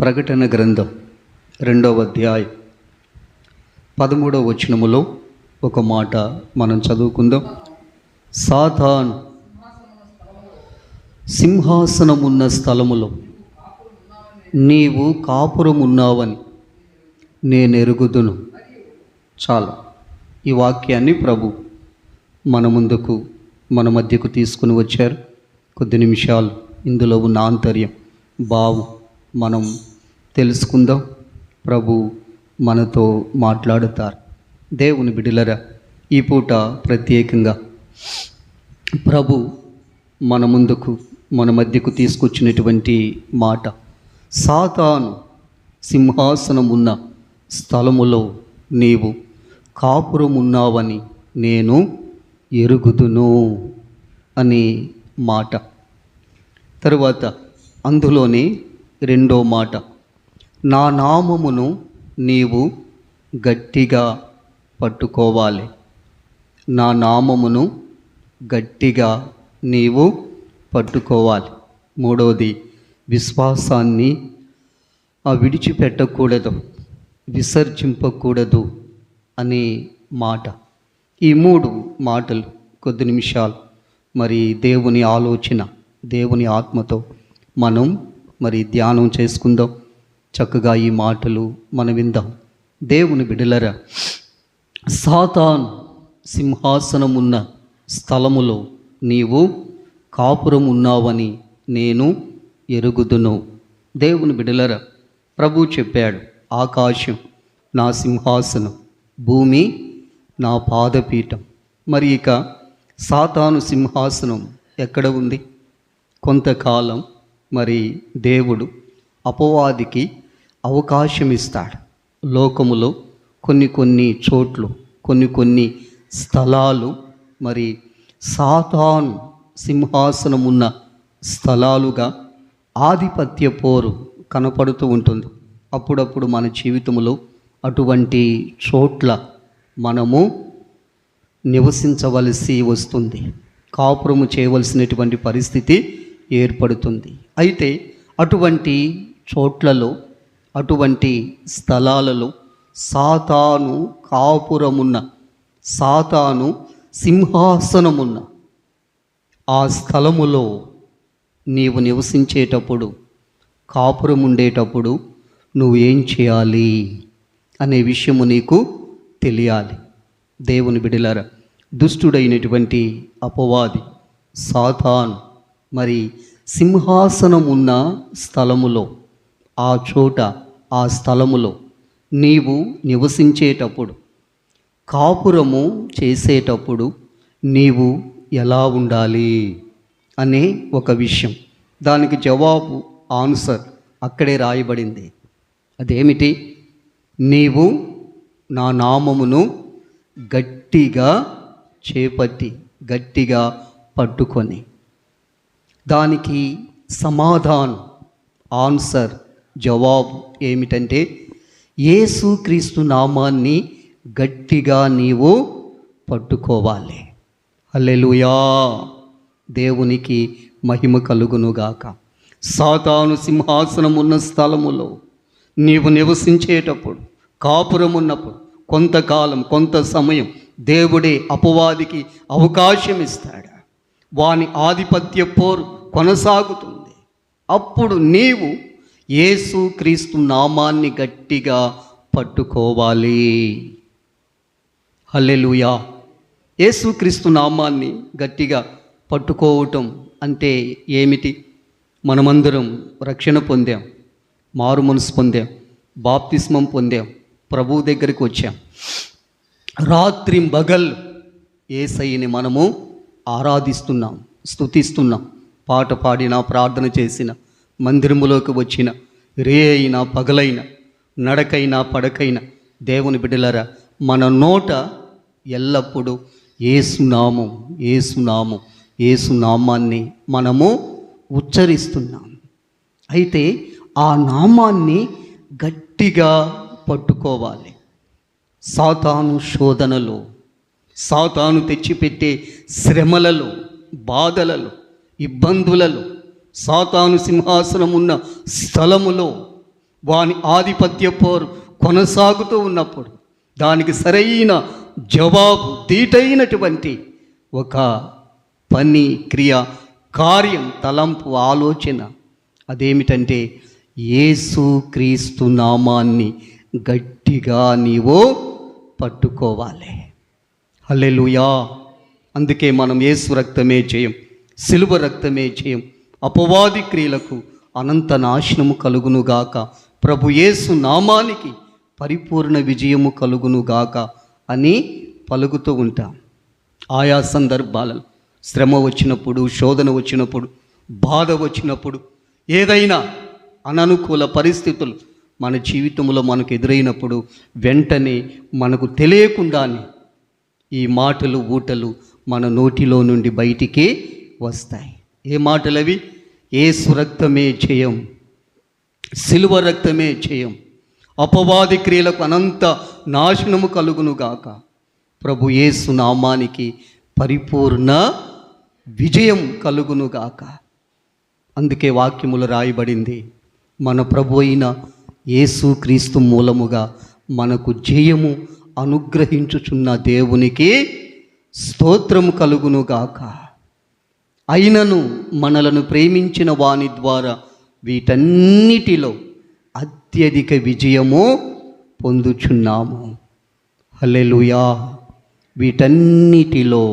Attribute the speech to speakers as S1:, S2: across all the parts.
S1: ప్రకటన గ్రంథం రెండవ అధ్యాయం. పదమూడవ వచనములో ఒక మాట మనం చదువుకుందాం. సాతాన్ సింహాసనమున్న స్థలములో నీవు కాపురమున్నావని నేను ఎరుగుదును చాలు. ఈ వాక్యాన్ని ప్రభు మన ముందుకు మన మధ్యకు తీసుకుని వచ్చారు. కొద్ది నిమిషాలు ఇందులో ఉన్న ఆంతర్యం బావు మనం తెలుసుకుందాం. ప్రభు మనతో మాట్లాడుతారు. దేవుని బిడిలరా ఈ పూట ప్రత్యేకంగా ప్రభు మన ముందుకు మన మధ్యకు తీసుకొచ్చినటువంటి మాట సాతాను సింహాసనం ఉన్న స్థలములో నీవు కాపురం ఉన్నావని నేను ఎరుగుదును అనే మాట. తరువాత అందులోనే రెండో మాట. నా నామమును నీవు గట్టిగా పట్టుకోవాలి. నా నామమును గట్టిగా నీవు పట్టుకోవాలి. మూడవది విశ్వాసాన్ని ఆ విడిచిపెట్టకూడదు విసర్జింపకూడదు అనే మాట. ఈ మూడు మాటలు కొద్ది నిమిషాలు. మరి దేవుని ఆలోచన దేవుని ఆత్మతో మనం మరి ధ్యానం చేసుకుందాం. చక్కగా ఈ మాటలు మనం విందాం. దేవుని బిడలరా సాతాన్ సింహాసనం ఉన్న స్థలములో నీవు కాపురం ఉన్నావని నేను ఎరుగుదును. దేవుని బిడలరా ప్రభు చెప్పాడు ఆకాశం నా సింహాసనం భూమి నా పాదపీఠం. మరి ఇక సాతాను సింహాసనం ఎక్కడ ఉంది? కొంతకాలం మరి దేవుడు అపవాదికి అవకాశం ఇస్తాడు లోకములో కొన్ని కొన్ని చోట్లు కొన్ని కొన్ని స్థలాలు మరి సాతాన్ సింహాసనం ఉన్న స్థలాలుగా ఆధిపత్య పోరు కనపడుతూ ఉంటుంది. అప్పుడప్పుడు మన జీవితంలో అటువంటి చోట్ల మనము నివసించవలసి వస్తుంది. కాపురము చేయవలసినటువంటి పరిస్థితి ఏర్పడుతుంది. అయితే అటువంటి చోట్లలో అటువంటి స్థలాలలో సాతాను కాపురమున్న సాతాను సింహాసనమున్న ఆ స్థలములో నీవు నివసించేటప్పుడు కాపురం ఉండేటప్పుడు నువ్వు ఏం చేయాలి అనే విషయము నీకు తెలియాలి. దేవుని బిడిలారా దుష్టుడైనటువంటి అపవాది సాతాన్ మరి సింహాసనం ఉన్న స్థలములో ఆ చోట ఆ స్థలములో నీవు నివసించేటప్పుడు కాపురము చేసేటప్పుడు నీవు ఎలా ఉండాలి? అనే ఒక విషయం. దానికి జవాబు ఆన్సర్ అక్కడే రాయబడింది. అదేమిటి? నీవు నా నామమును గట్టిగా చేపట్టి గట్టిగా పట్టుకొని. దానికి సమాధానం ఆన్సర్ జవాబు ఏమిటంటే యేసుక్రీస్తు నామాన్ని గట్టిగా నీవు పట్టుకోవాలి. అల్లెలుయా దేవునికి మహిమ కలుగునుగాక. సాతాను సింహాసనం ఉన్న స్థలములో నీవు నివసించేటప్పుడు కాపురం ఉన్నప్పుడు కొంతకాలం కొంత సమయం దేవుడే అపవాదికి అవకాశం ఇస్తాడు వాని ఆధిపత్య పోరు కొనసాగుతుంది. అప్పుడు నీవు యేసు క్రీస్తు నామాన్ని గట్టిగా పట్టుకోవాలి. హల్లెలుయా. యేసుక్రీస్తు నామాన్ని గట్టిగా పట్టుకోవటం అంటే ఏమిటి? మనమందరం రక్షణ పొందాం మారు మనసు పొందాం బాప్తిస్మం పొందాం ప్రభు దగ్గరికి వచ్చాం. రాత్రి బగల్ ఏసైని మనము ఆరాధిస్తున్నాం స్తుతిస్తున్నాం పాట పాడిన ప్రార్థన చేసిన. మందిరములోకి వచ్చిన రే అయినా పగలైన నడకైనా పడకైన దేవుని బిడ్డలారా మన నోట ఎల్లప్పుడూ ఏసునామం ఏసునామం ఏసునామాన్ని మనము ఉచ్చరిస్తున్నాం. అయితే ఆ నామాన్ని గట్టిగా పట్టుకోవాలి. సాతాను శోధనలో సాతాను తెచ్చిపెట్టే శ్రమలలో బాధలలో ఇబ్బందులలో సాతాను సింహాసనం ఉన్న స్థలములో వాని ఆధిపత్య పోరు కొనసాగుతూ ఉన్నప్పుడు దానికి సరైన జవాబు దీటైనటువంటి ఒక పని క్రియ కార్యం తలంపు ఆలోచన అదేమిటంటే యేసు క్రీస్తు నామాన్ని గట్టిగా నీవో పట్టుకోవాలి. హల్లెలుయా. అందుకే మనం యేసు రక్తమే చేయం సిలువ రక్తమే చేయం. అపవాది క్రియలకు అనంత నాశనము కలుగునుగాక. ప్రభు యేసు నామానికి పరిపూర్ణ విజయము కలుగునుగాక అని పలుకుతూ ఉంటాం. ఆయా సందర్భాలలో శ్రమ వచ్చినప్పుడు శోధన వచ్చినప్పుడు బాధ వచ్చినప్పుడు ఏదైనా అననుకూల పరిస్థితులు మన జీవితంలో మనకు ఎదురైనప్పుడు వెంటనే మనకు తెలియకుండానే ఈ మాటలు ఊటలు మన నోటిలో నుండి బయటికి వస్తాయి. ఏ మాటలవి? ఏసు రక్తమే జయం. చేయం సిలువ రక్తమే చేయం అపవాది క్రియలకు అనంత నాశనము కలుగునుగాక ప్రభు యేసు నామానికి పరిపూర్ణ విజయం కలుగునుగాక అందుకే వాక్యములు రాయబడింది మన ప్రభు అయిన యేసు క్రీస్తు మూలముగా మనకు జయము అనుగ్రహించుచున్న దేవునికి స్తోత్రము కలుగునుగాక అయినను మనలను ప్రేమించిన వాని ద్వారా వీటన్నిటిలో అత్యధిక విజయము పొందుచున్నాము. హలెలుయా వీటన్నిటిలో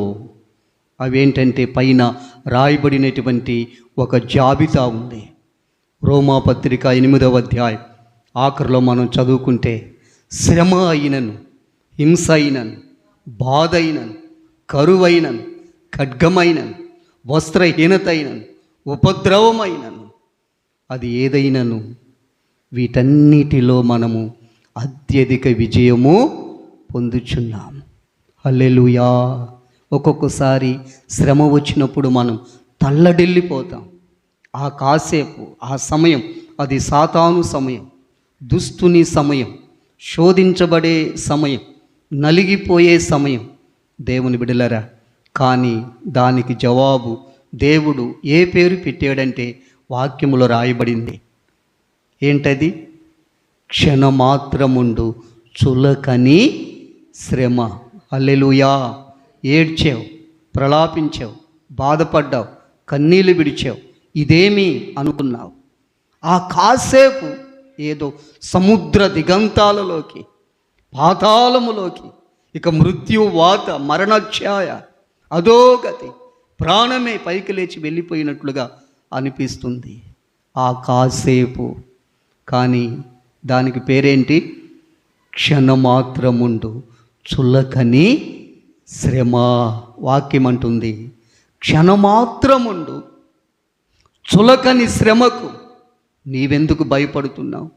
S1: అవేంటంటే పైన రాయబడినటువంటి ఒక జాబితా ఉంది. రోమాపత్రిక ఎనిమిదవ అధ్యాయం ఆఖరిలో మనం చదువుకుంటే శ్రమ అయినను హింస అయినను బాధ అయినను కరువైనను ఖడ్గమైనను వస్త్రహీనతైనను ఉపద్రవమైనను. అది ఏదైనను? వీటన్నిటిలో మనము అత్యధిక విజయము పొందుచున్నాము హల్లెలూయా. ఒక్కొక్కసారి శ్రమ వచ్చినప్పుడు మనం తల్లడిల్లిపోతాం. ఆ కాసేపు ఆ సమయం అది సాతాను సమయం దుస్తుని సమయం శోధించబడే సమయం నలిగిపోయే సమయం. దేవుని బిడలరా కానీ దానికి జవాబు దేవుడు ఏ పేరు పెట్టాడంటే వాక్యములో రాయబడింది. ఏంటది? క్షణమాత్రముండు చులకని శ్రమ. అల్లెలుయా ఏడ్చావు ప్రలాపించావు బాధపడ్డావు కన్నీళ్ళు విడిచావు ఇదేమి అనుకున్నావు. ఆ కాసేపు ఏదో సముద్ర దిగంతాలలోకి పాతాళములోకి ఇక మృత్యు వాత మరణఛాయ అధోగతి ప్రాణమే పైకి లేచి వెళ్ళిపోయినట్లుగా అనిపిస్తుంది. ఆ కాసేపు. కానీ దానికి పేరేంటి? క్షణమాత్రముండు చులకని శ్రమ వాక్యం అంటుంది క్షణమాత్రముండు చులకని శ్రమకు నీవెందుకు భయపడుతున్నావు?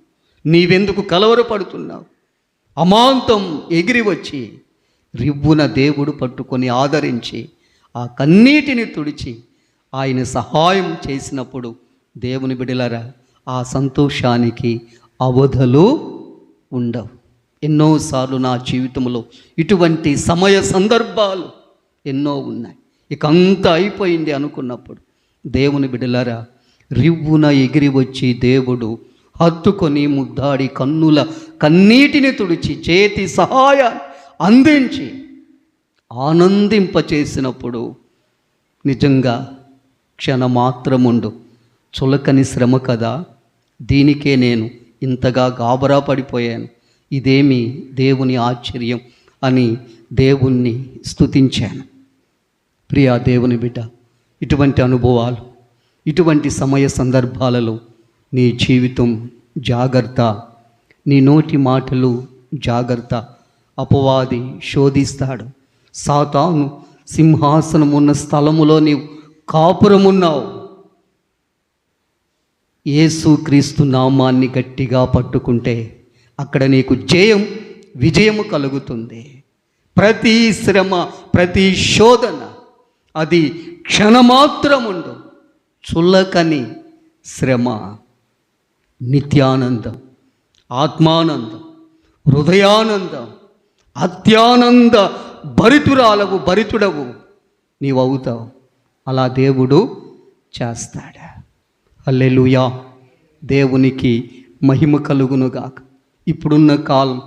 S1: నీవెందుకు కలవరపడుతున్నావు? అమాంతం ఎగిరి వచ్చి రివ్వున దేవుడు పట్టుకొని ఆదరించి ఆ కన్నీటిని తుడిచి ఆయన సహాయం చేసినప్పుడు దేవుని బిడలరా ఆ సంతోషానికి అవధలు ఉండవు. ఎన్నోసార్లు నా జీవితంలో ఇటువంటి సమయ సందర్భాలు ఎన్నో ఉన్నాయి. ఇక అంతా అయిపోయింది అనుకున్నప్పుడు దేవుని బిడలరా రివ్వున ఎగిరి వచ్చి దేవుడు హత్తుకొని ముద్దాడి కన్నుల కన్నీటిని తుడిచి చేతి సహాయాన్ని అందించి ఆనందింపచేసినప్పుడు నిజంగా క్షణమాత్రముండు చులకని శ్రమ కదా. దీనికే నేను ఇంతగా గాబరా పడిపోయాను. ఇదేమి దేవుని ఆశ్చర్యం అని దేవుణ్ణి స్థుతించాను ప్రియా దేవుని బిడ్డ ఇటువంటి అనుభవాలు ఇటువంటి సమయ సందర్భాలలో నీ జీవితం జాగ్రత్త నీ నోటి మాటలు జాగ్రత్త అపవాది శోధిస్తాడు. సాతాను సింహాసనం ఉన్న స్థలములో నీవు కాపురమున్నావు. యేసు క్రీస్తు నామాన్ని గట్టిగా పట్టుకుంటే అక్కడ నీకు జయం విజయము కలుగుతుంది. ప్రతి శ్రమ ప్రతి శోధన అది క్షణమాత్రముండు చుల్లకని శ్రమ నిత్యానందం ఆత్మానందం హృదయానందం అత్యానంద భరితురాలవు భరితుడవు. నీవు అవుతావు అలా దేవుడు చేస్తాడు? అల్లెలుయా దేవునికి మహిమ కలుగునుగాక. ఇప్పుడున్న కాలం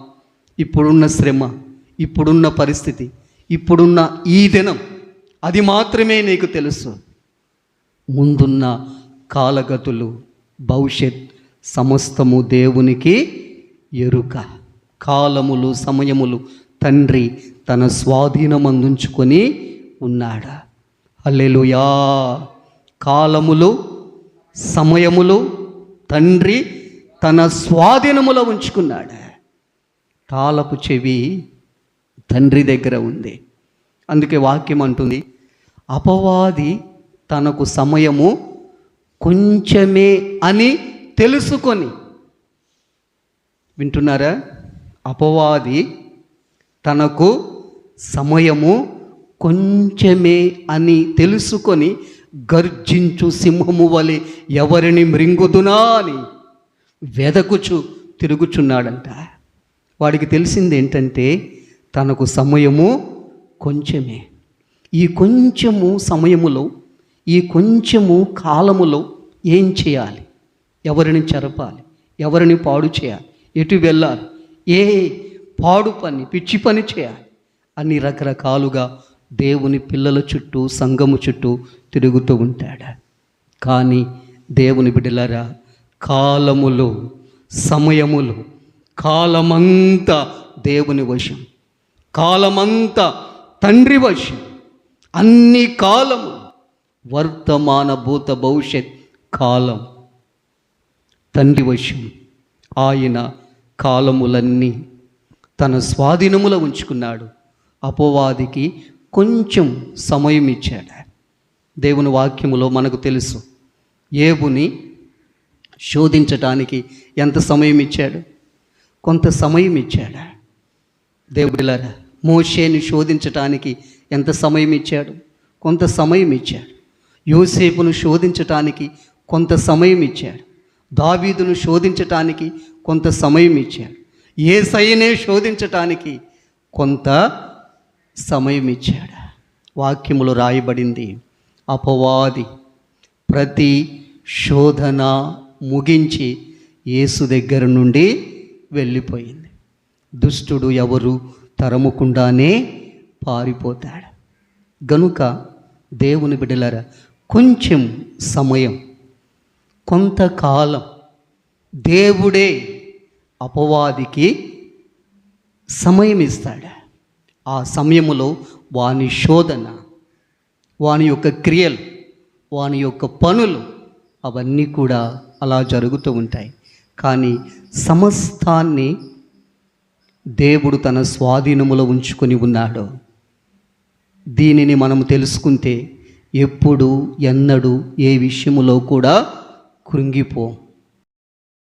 S1: ఇప్పుడున్న శ్రమ ఇప్పుడున్న పరిస్థితి ఇప్పుడున్న ఈ దినం అది మాత్రమే నీకు తెలుసు. ముందున్న కాలగతులు భవిష్యత్ సమస్తము దేవునికి ఎరుక. కాలములు సమయములు తండ్రి తన స్వాధీనమందుంచుకొని ఉన్నాడా. అల్లెలుయా కాలములు సమయములు తండ్రి తన స్వాధీనములో ఉంచుకున్నాడా. తాళపు చెవి తండ్రి దగ్గర ఉంది. అందుకే వాక్యం అంటుంది అపవాది తనకు సమయము కొంచెమే అని తెలుసుకొని వింటున్నారా? అపవాది తనకు సమయము కొంచెమే అని తెలుసుకొని గర్జించు సింహము వలె ఎవరిని మృంగుదునా అని వెదకుచు తిరుగుచున్నాడంట. వాడికి తెలిసింది ఏంటంటే తనకు సమయము కొంచెమే. ఈ కొంచెము సమయములో ఈ కొంచెము కాలములో ఏం చేయాలి? ఎవరిని చెరపాలి ఎవరిని పాడు చేయాలి? ఎటు వెళ్ళాలి? ఏ పాడు పని పిచ్చి పని చేయాలి. అన్ని రకరకాలుగా దేవుని పిల్లల చుట్టూ సంఘము చుట్టూ తిరుగుతూ ఉంటాడు. కానీ దేవుని బిడ్డలారా కాలములు సమయములు కాలమంతా దేవుని వశం. కాలమంతా తండ్రి వశం. అన్ని కాలము వర్తమాన భూత భవిష్యత్ కాలం తండ్రి వశం. ఆయన కాలములన్నీ తన స్వాధీనములో ఉంచుకున్నాడు. అపోవాదికి కొంచెం సమయం ఇచ్చాడు. దేవుని వాక్యములో మనకు తెలుసు. ఏబుని శోధించటానికి ఎంత సమయం ఇచ్చాడు? కొంత సమయం ఇచ్చాడు. దేవుడిలారా మోషేని శోధించటానికి ఎంత సమయం ఇచ్చాడు? కొంత సమయం ఇచ్చాడు. యోసేపును శోధించటానికి కొంత సమయం ఇచ్చాడు. దావీదును శోధించటానికి కొంత సమయం ఇచ్చాడు. ఏసైనే శోధించటానికి కొంత సమయం ఇచ్చాడు. వాక్యములు రాయబడింది అపవాది ప్రతి శోధన ముగించి యేసు దగ్గర నుండి వెళ్ళిపోయింది. దుష్టుడు ఎవరు తరముకుండానే పారిపోతాడు. గనుక దేవుని బిడ్డలారా కొంచెం సమయం కొంతకాలం దేవుడే అపవాదికి సమయం ఇస్తాడు. ఆ సమయములో వాని శోధన వాని యొక్క క్రియలు వాని యొక్క పనులు అవన్నీ కూడా అలా జరుగుతూ ఉంటాయి. కానీ సమస్తాన్ని దేవుడు తన స్వాధీనములో ఉంచుకొని ఉన్నాడు. దీనిని మనం తెలుసుకుంటే ఎప్పుడు ఎన్నడూ ఏ విషయములో కూడా குறுங்கி போம்